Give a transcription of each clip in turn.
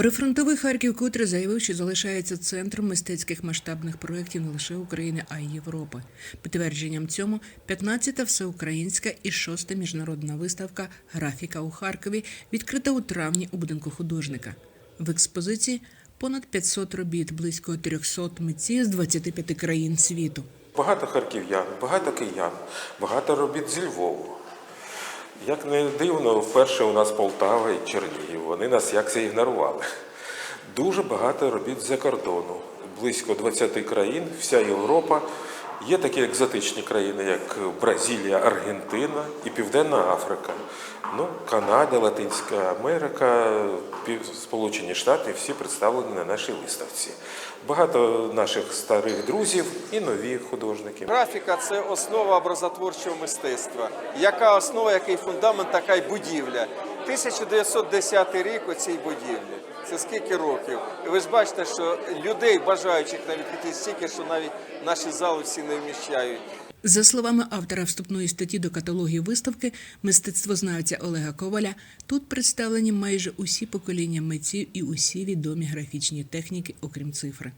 Прифронтовий Харків котре заявив, що залишається центром мистецьких масштабних проєктів не лише України, а й Європи. Підтвердженням цьому 15-та всеукраїнська і 6-та міжнародна виставка Графіка у Харкові відкрита у травні у будинку художника. В експозиції понад 500 робіт, близько 300 митців з 25 країн світу. Багато харків'ян, багато киян, багато робіт зі Львову. Як не дивно, вперше у нас Полтава і Чернігів. Вони нас як це ігнорували. Дуже багато робіт з-за кордону. Близько 20 країн, вся Європа. Є такі екзотичні країни, як Бразилія, Аргентина і Південна Африка. Ну, Канада, Латинська Америка, Сполучені Штати всі представлені на нашій виставці. Багато наших старих друзів і нові художники. Графіка це основа образотворчого мистецтва. Яка основа, який фундамент, така й будівля. 1910 рік у цій будівлі. Це скільки років? І ви ж бачите, що людей, бажаючих навіть стільки, що навіть наші зали всі не вміщають. За словами автора вступної статті до каталогів виставки мистецтвознавця Олега Коваля, тут представлені майже усі покоління митців і усі відомі графічні техніки, окрім цифри.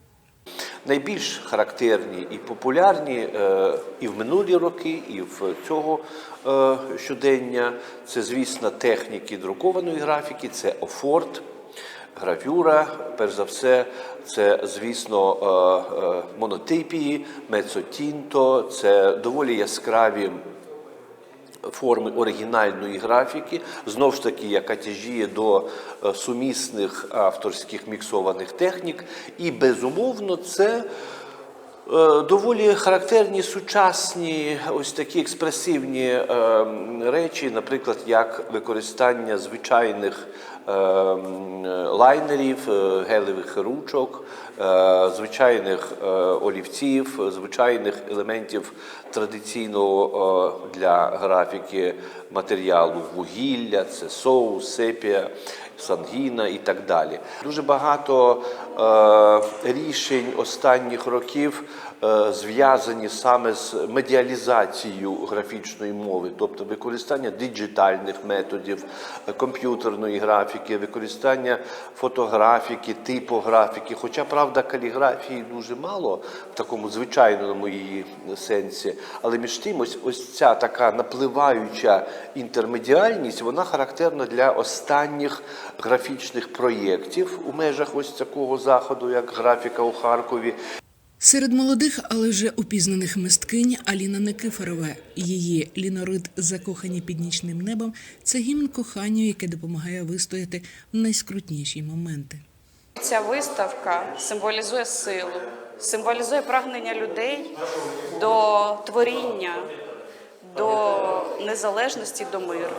найбільш характерні і популярні е, і в минулі роки, і в цього е, щодення. Це, звісно, техніки друкованої графіки, це офорт, гравюра. Перш за все, це, звісно, е, е, монотипії, мецотінто, це доволі яскраві форми оригінальної графіки, знов ж таки, яка тяжіє до е, сумісних авторських міксованих технік. І безумовно, це доволі характерні сучасні ось такі експресивні речі, наприклад, як використання звичайних лайнерів, е, гелевих ручок, е, звичайних е, олівців, звичайних елементів традиційного для графіки матеріалу вугілля, це соус, сепія, сангіна і так далі. Дуже багато е, рішень останніх років е, зв'язані саме з медіалізацією графічної мови, тобто використання диджитальних методів, комп'ютерної графіки, використання фотографіки, типографіки. Хоча, правда, каліграфії дуже мало в такому звичайному її сенсі, але між тим, ось, ось ця така напливаюча інтермедіальність, вона характерна для останніх графічних проєктів у межах ось такого заходу, як графіка у Харкові. Серед молодих, але вже упізнаних мисткинь Аліна Никифорова. Її лінорит закохані під нічним небом це гімн коханню, яке допомагає вистояти в найскрутніші моменти. Ця виставка символізує силу, символізує прагнення людей до творіння, до незалежності, до миру.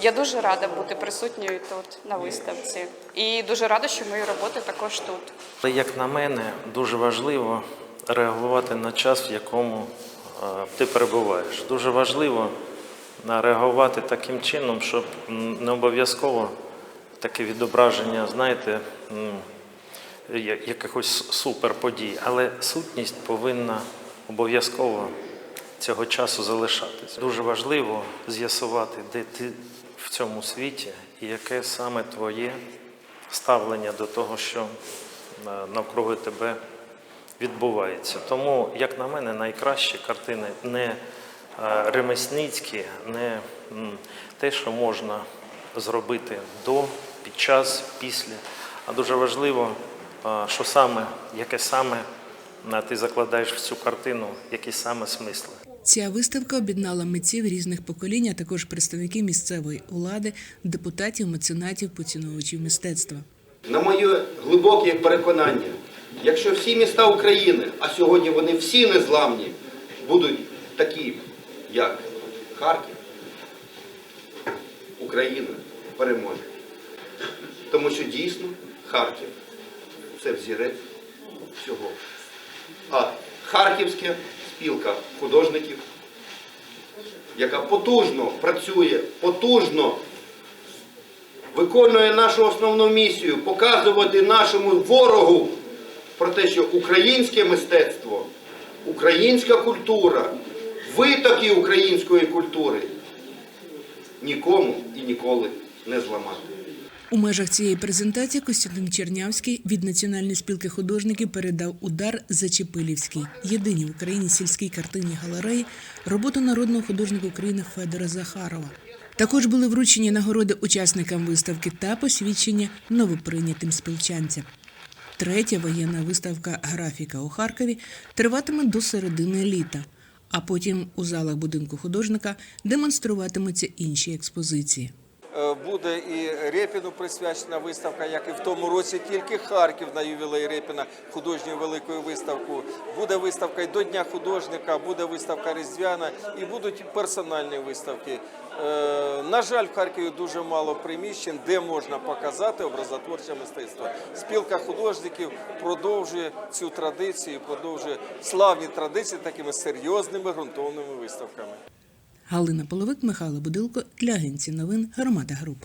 Я дуже рада бути присутньою тут на виставці, і дуже рада, що мої роботи також тут. Як на мене, дуже важливо реагувати на час, в якому е, ти перебуваєш. Дуже важливо е, реагувати таким чином, щоб не обов'язково таке відображення, знаєте, якихось суперподій, але сутність повинна обов'язково цього часу залишатись. Дуже важливо з'ясувати, де ти в цьому світі і яке саме твоє ставлення до того, що е, навкруги тебе відбувається. Тому, як на мене, найкращі картини не е, ремесницькі, не те, що можна зробити до, під час, після. А дуже важливо, е, що саме, яке саме ти закладаєш в цю картину, які саме смисли. Ця виставка об'єднала митців різних поколінь, а також представників місцевої влади, депутатів, меценатів, поціновувачів мистецтва. На моє глибоке переконання, якщо всі міста України, а сьогодні вони всі незламні, будуть такі, як Харків, Україна переможе. Тому що дійсно Харків це взірець всього. А Харківська спілка художників, яка потужно працює, потужно виконує нашу основну місію показувати нашому ворогу про те, що українське мистецтво, українська культура, витоки української культури нікому і ніколи не зламати. У межах цієї презентації Костянтин Чернявський від Національної спілки художників передав удар Зачепилівський, єдиній в Україні сільській картинній галереї, роботу народного художника України Федора Захарова. Також були вручені нагороди учасникам виставки та посвідчення новоприйнятим спілчанцям. Третя воєнна виставка Графіка у Харкові триватиме до середини літа, а потім у залах будинку художника демонструватимуться інші експозиції. Е, Буде і Репіну присвячена виставка, як і в тому році тільки Харків на ювілей Репіна, художню великою виставку. Буде виставка і до Дня художника, буде виставка Різдвяна і будуть персональні виставки. Е, На жаль, в Харкові дуже мало приміщень, де можна показати образотворче мистецтво. Спілка художників продовжує цю традицію, продовжує славні традиції такими серйозними ґрунтовними виставками. Галина Половик, Михайло Будилко для агенції новин Громада Груп.